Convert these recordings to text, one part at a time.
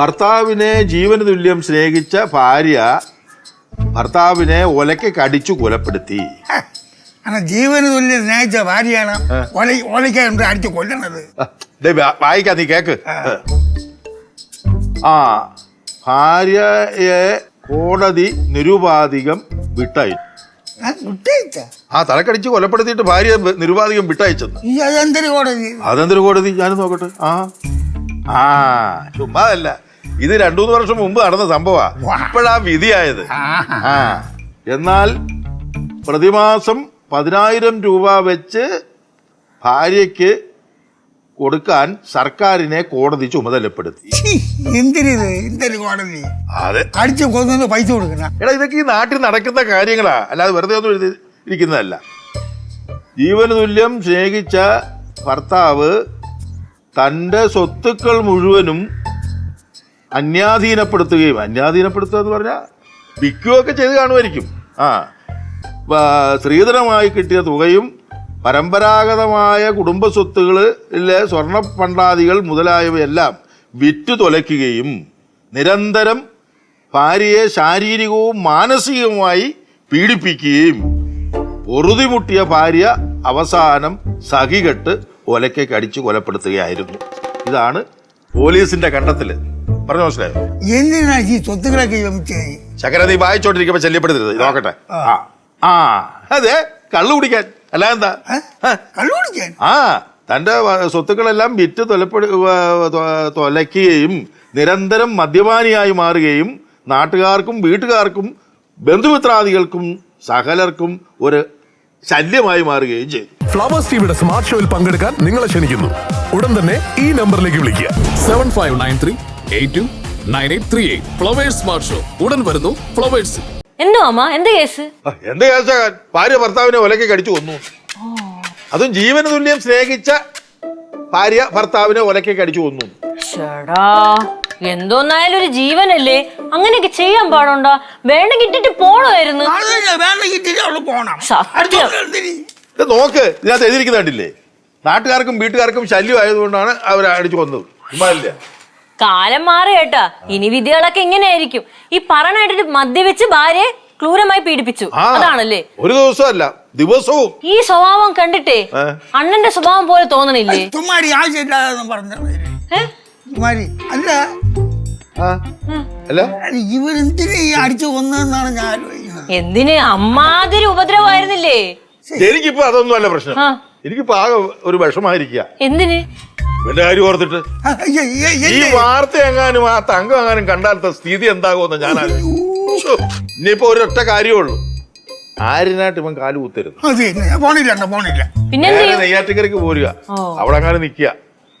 ഭർത്താവിനെ ജീവന തുല്യം സ്നേഹിച്ച ഭാര്യ ഭർത്താവിനെ ഒലയ്ക്ക് കടിച്ചു കൊലപ്പെടുത്തി. ജീവന ജീവന് തുല്യം സ്നേഹിച്ച ഭാര്യയാണ് അടിച്ചു കൊല്ലണത്. വായിക്കാ നീ കേക്ക്. ആ. ഭാര്യയെ കോടതി നിരുപാധികം വിട്ടയച്ചു? ആ, തലക്കടിച്ച് കൊലപ്പെടുത്തിയിട്ട് ഭാര്യ നിരുപാധികം വിട്ടയച്ചെന്ന്. അതെന്തൊരു കോടതി? അതെന്തൊരു കോടതി? ഞാൻ നോക്കട്ടെ. ആ. ആ ചുമ്മാതല്ല. ഇത് രണ്ടു മൂന്ന് വർഷം മുമ്പ് നടന്ന സംഭവമാണ് ഇപ്പോഴാ വിധിയായത്. ആ. എന്നാൽ പ്രതിമാസം പതിനായിരം രൂപ വെച്ച് ഭാര്യയ്ക്ക് കൊടുക്കാൻ സർക്കാരിനെ കോടതി ചുമതലപ്പെടുത്തി. ഛീ, കോടതി? അതെ. അടിച്ച് കൊന്നു പൈസ കൊടുക്കണ എടാ ഇതൊക്കെ ഈ നാട്ടിൽ നടക്കുന്ന കാര്യങ്ങളാ. അല്ലാതെ വെറുതെ ഒന്നും എഴുതി ഇരിക്കുന്നതല്ല. ജീവന തുല്യം സ്നേഹിച്ച ഭർത്താവ് തന്റെ സ്വത്തുക്കൾ മുഴുവനും അന്യാധീനപ്പെടുത്തുകയും അന്യാധീനപ്പെടുത്തുക എന്ന് പറഞ്ഞാൽ വിൽക്കുകയൊക്കെ ചെയ്ത് കാണുമായിരിക്കും. ആ സ്ത്രീധനമായി കിട്ടിയ തുകയും പരമ്പരാഗതമായ കുടുംബ സ്വത്തുകളിലെ സ്വർണ പണ്ടാദികൾ മുതലായവയെല്ലാം വിറ്റു തുലയ്ക്കുകയും നിരന്തരം ഭാര്യയെ ശാരീരികവും മാനസികവുമായി പീഡിപ്പിക്കുകയും പൊറുതിമുട്ടിയ ഭാര്യ അവസാനം സഹികെട്ട് ഒലക്കേക്ക് അടിച്ച് കൊലപ്പെടുത്തുകയായിരുന്നു. ഇതാണ് പോലീസിന്റെ കണ്ടെത്തൽ. പറഞ്ഞു മനസ്സിലായോ? എന്തിനാ ഈ സ്വത്തുക്കളൊക്കെ ശങ്കര നീ വായിച്ചോണ്ടിരിക്കുമ്പോ ശല്യപ്പെടുത്തരുത് നോക്കട്ടെ. ആ. ആ. അതെ കള്ളു കുടിക്കാൻ. അല്ല എന്താ? കള്ളു കുടിക്കാൻ? ആ തന്റെ സ്വത്തുക്കളെല്ലാം വിറ്റ് തൊലപ്പെടു തൊലയ്ക്കുകയും നിരന്തരം മദ്യപാനിയായി മാറുകയും നാട്ടുകാർക്കും വീട്ടുകാർക്കും ബന്ധുമിത്രാദികൾക്കും സകലർക്കും ഒരു ശല്യമായി മാറുകയും ചെയ്തു. ഫ്ലവേഴ്സ് ടിവിയുടെ സ്മാർട്ട് ഷോയിൽ പങ്കെടുക്കാൻ നിങ്ങളെ ക്ഷണിക്കുന്നു. ഉടൻ തന്നെ ഈ നമ്പറിലേക്ക് വിളിക്കുക. Seven five nine three eight two nine eight three eight. Flowers smart show. ഉടൻ വരുന്നു ഫ്ലവേഴ്സ്. എന്തോ അമ്മ? എന്ത് കേസ്? എന്ത് കേസാകാൻ ഭാര്യ ഭർത്താവിനെ ഒലക്കി കടിച്ചു കൊന്നു. അതും ജീവന തുല്യം സ്നേഹിച്ച ഭാര്യ ഭർത്താവിനെ ഒലക്കി കടിച്ചു കൊന്നു. ഷടാ എന്തോന്നായാലും ഒരു ജീവനല്ലേ? അങ്ങനെയൊക്കെ ചെയ്യാൻ പാടുണ്ടോ? വേണ്ട കിട്ടിട്ട് പോണമായിരുന്നു. ഇത് നോക്ക് ഇതിനകത്ത് എഴുതിയിരിക്കുന്ന കണ്ടില്ലേ? നാട്ടുകാർക്കും വീട്ടുകാർക്കും ശല്യം ആയതുകൊണ്ടാണ് അവർ അടിച്ചു കൊന്നത്. കാലം മാറി കേട്ടാ ഇനി വിധികളൊക്കെ ഇങ്ങനെയായിരിക്കും. ഈ പറഞ്ഞിട്ട് കേട്ടിട്ട് മദ്യവെച്ച് ഭാര്യയെ ക്രൂരമായി പീഡിപ്പിച്ചു. അതാണല്ലേ? ഒരു ദിവസമല്ല ദിവസവും. ഈ സ്വഭാവം കണ്ടിട്ടേ അണ്ണന്റെ സ്വഭാവം പോലെ തോന്നണില്ലേ? ആവശ്യമില്ലാതെ പറഞ്ഞ അല്ല. ആ അല്ല? അത് ഇവരെന്തിനാ ഈ അടിച്ചു കൊന്നതെന്നാണ് ഞാൻ എന്തിന്? അമ്മാതിരി ഉപദ്രവമായിരുന്നില്ലേ? എനിക്കിപ്പോ അതൊന്നും അല്ല പ്രശ്നം ആ. പാക ഒരു വിഷമായിരിക്കുക എന്തിന്? ഇവന്റെ കാര്യം ഓർത്തിട്ട്. ഈ വാർത്ത എങ്ങാനും ആ തങ്കം എങ്ങാനും കണ്ടാലത്തെ സ്ഥിതി എന്താകുമെന്ന് ഞാൻ ഇനിയിപ്പോ ഒരൊറ്റ കാര്യമേ ഉള്ളൂ. ആരിനായിട്ട് ഇവൻ കാൽ കുത്തരുത്? പോണില്ല നെയ്യാറ്റിക്കരക്ക് പോരുക. അവിടെ അങ്ങനെ നിൽക്കുക.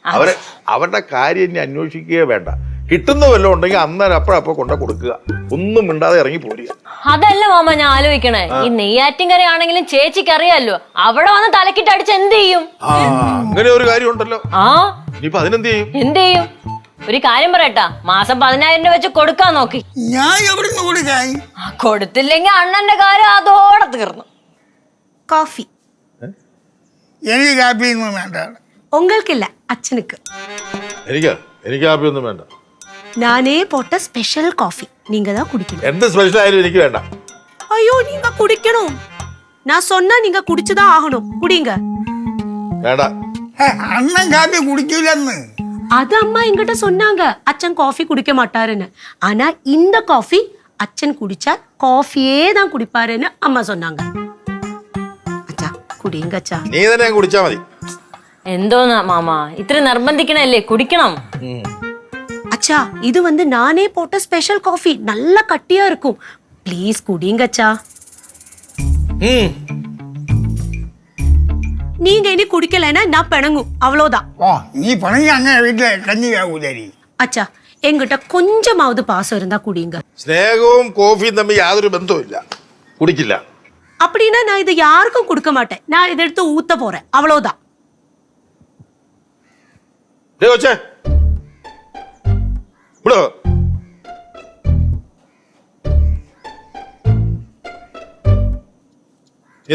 അവരെ അവരുടെ കാര്യം ഇനി അന്വേഷിക്കുകയേ വേണ്ട. കിട്ടുന്ന വല്ലതും ഉണ്ടെങ്കിൽ അന്നേരം അപ്പഴപ്പോ കൊണ്ട കൊടുക്കുക ഒന്നും മിണ്ടാതെ ഇറങ്ങി പോരുക അതല്ല മാമ ഞാൻ ആലോചിക്കണേ ഈ നെയ്യാറ്റിൻകര ആണെങ്കിലും ചേച്ചിക്ക് അറിയാലോ അവിടെ വന്ന് തലക്കിട്ട് അടിച്ച് എന്ത് ചെയ്യും ആ അങ്ങനെ ഒരു കാര്യം ഉണ്ടല്ലോ ആ ഇനിയിപ്പോ അതിനെന്ത് ചെയ്യും എന്ത് ചെയ്യും ഒരു കാര്യം പറയട്ടാ മാസം പതിനായിരം രൂപ വെച്ച് കൊടുക്കാൻ നോക്കി ഞാൻ എവിടുന്ന് കൊടുക്കാൻ ആ, കൊടുത്തില്ലെങ്കിൽ അണ്ണന്റെ കാര്യം അതോടെ തീർന്നു காஃபி എനിക്ക് കാപ്പിയൊന്നും വേണ്ട உங்களுக்கு இல்ல அச்சனுக்கு എനിക്ക് എനിക്ക് കാപ്പിയൊന്നും വേണ്ട நானே போட்ட ஸ்பெஷல் காஃபி நீங்க தான் குடிக்கணும் എന്ത് സ്പെഷ്യൽ ആയാലും എനിക്ക് വേണ്ട ஐயோ நீங்க குடிக்கணும் நான் சொன்னா நீங்க குடிச்சுதான் ஆகணும் குடிங்க വേണ്ട ഹേ, അണ്ണൻ കാപ്പി കുടിക്കില്ലെന്ന് அது அம்மா என்கிட்ட சொன்னாங்க அச்சன் காஃபி குடிக்க மாட்டாருன்னு ஆனா இந்த காஃபி அச்சன் குடிச்சா காஃபியே தான் குடிப்பாருன்னு அம்மா சொன்னாங்க அச்சா குடிங்க அச்சா നീ തന്നെ അങ്ങ് കുടിച്ചാ മതി എന്തോന്നാ മാമ ഇത്ര നിർബന്ധിക്കണല്ലേ കുടിക്കണം அச்சா இது வந்து நானே போட்ட ஸ்பெஷல் காஃபி நல்லா கட்டியா இருக்கும் ப்ளீஸ் குடிங்க அச்சா ഉം. நீங்க இனி குடிக்கலைன்னா நான் பிணங்கும் அவ்வளோதான் ഓ നീ പണങ്ങി അങ്ങനെ വീട്ടിലെ കഞ്ഞി ആകൂലരി அச்சா என்கிட்ட கொஞ்சமாவது பாசம் இருந்தா குடிங்க സ്നേഹവും കോഫിയും തമ്മിൽ യാതൊരു ബന്ധവുമില്ല കുടിക്കില്ല அப்படின்னா நான் இது யாருக்கும் கொடுக்க மாட்டேன் நான் இதை எடுத்து ஊத்த போறேன் அவ்வளவுதான் ഡേ കൊച്ചേ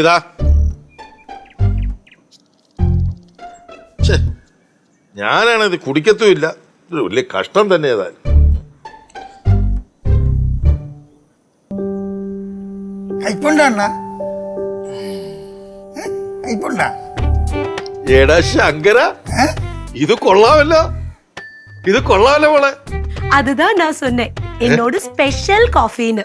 ഇതാ. ഞാനാണ് ഇത് കുടിക്കത്തുമില്ല. ഒരു വലിയ കഷ്ടം തന്നെ ഏതായാലും. എടാ ശങ്കര ഇത് കൊള്ളാമല്ലോ. ഇത് കൊള്ളാമല്ലോ മോളെ. அதுதான் நான் சொன்னேன் என்னோட ஸ்பெஷல் காஃபின்னு